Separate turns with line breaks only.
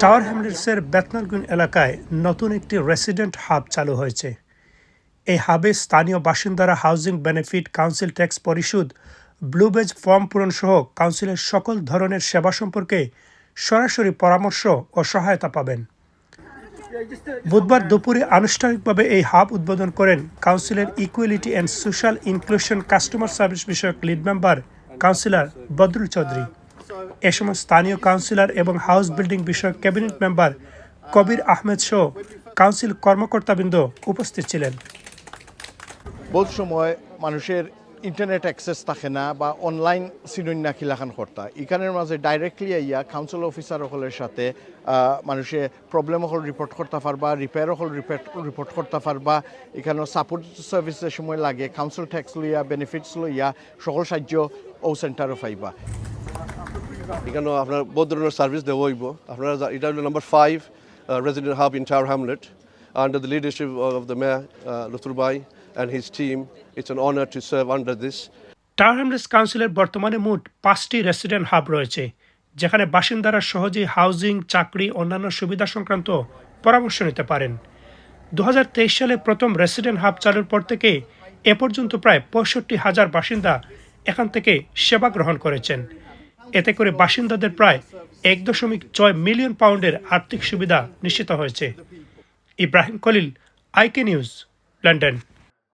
Tower হ্যামলেটসের বেতনারগুন এলাকায় নতুন একটি রেসিডেন্ট হাব চালু হয়েছে। এই হাবে স্থানীয় বাসিন্দারা হাউজিং বেনিফিট, কাউন্সিল ট্যাক্স পরিশোধ ব্লুবেজ ফর্ম পূরণ সহ কাউন্সিলের সকল ধরনের সেবা সম্পর্কে সরাসরি পরামর্শ ও সহায়তা পাবেন। বুধবার দুপুরে আনুষ্ঠানিকভাবে এই হাব উদ্বোধন করেন কাউন্সিলের equality and social inclusion customer service বিষয়ক lead member councillor Badrul Chowdhury. এ সময় স্থানীয় কাউন্সিলর এবং হাউস বিল্ডিং বিষয়ক ক্যাবিনেট মেম্বার কবির আহমেদ সহ কাউন্সিল কর্মকর্তাবৃন্দ উপস্থিত ছিলেন।
বহুত সময় মানুষের ইন্টারনেট অ্যাক্সেস থাকে না বা অনলাইন সিনন্যা খিলাখান কর্তা এখানের মাঝে ডাইরেক্টলি আইয়া কাউন্সিল অফিসার সকলের সাথে মানুষে প্রবলেম হল রিপোর্ট করতে পারবা রিপেয়ার হল রিপোর্ট রিপোর্ট করতে পারবা এখানে সাপোর্ট সার্ভিসের সময় লাগে কাউন্সিল ট্যাক্স লইয়া বেনিফিটস লইয়া, সকল সাহায্য ও সেন্টারও পাইবা
এখানে আপনার বহুত ধরনের সার্ভিস দেওয়া হইব। আপনারা এটা হলো number five resident hub in Tower Hamlet under the leadership of the Lutfur by and his team it's an honour to serve under this
Tower Hamlets কাউন্সিলের বর্তমানে মোট পাঁচটি রেসিডেন্ট হাব রয়েছে, যেখানে বাসিন্দারা সহজেই হাউজিং চাকরি, অন্যান্য সুবিধা সংক্রান্ত পরামর্শ নিতে পারেন। দু হাজার তেইশ সালে প্রথম রেসিডেন্ট হাব চালুর পর থেকে এ পর্যন্ত প্রায় পঁয়ষট্টি হাজার বাসিন্দা এখান থেকে সেবা গ্রহণ করেছেন। এতে করে বাসিন্দাদের প্রায় এক দশমিক ছয় মিলিয়ন পাউন্ডের আর্থিক সুবিধা নিশ্চিত হয়েছে। ইব্রাহিম কলিল আইকে নিউজ, লন্ডন।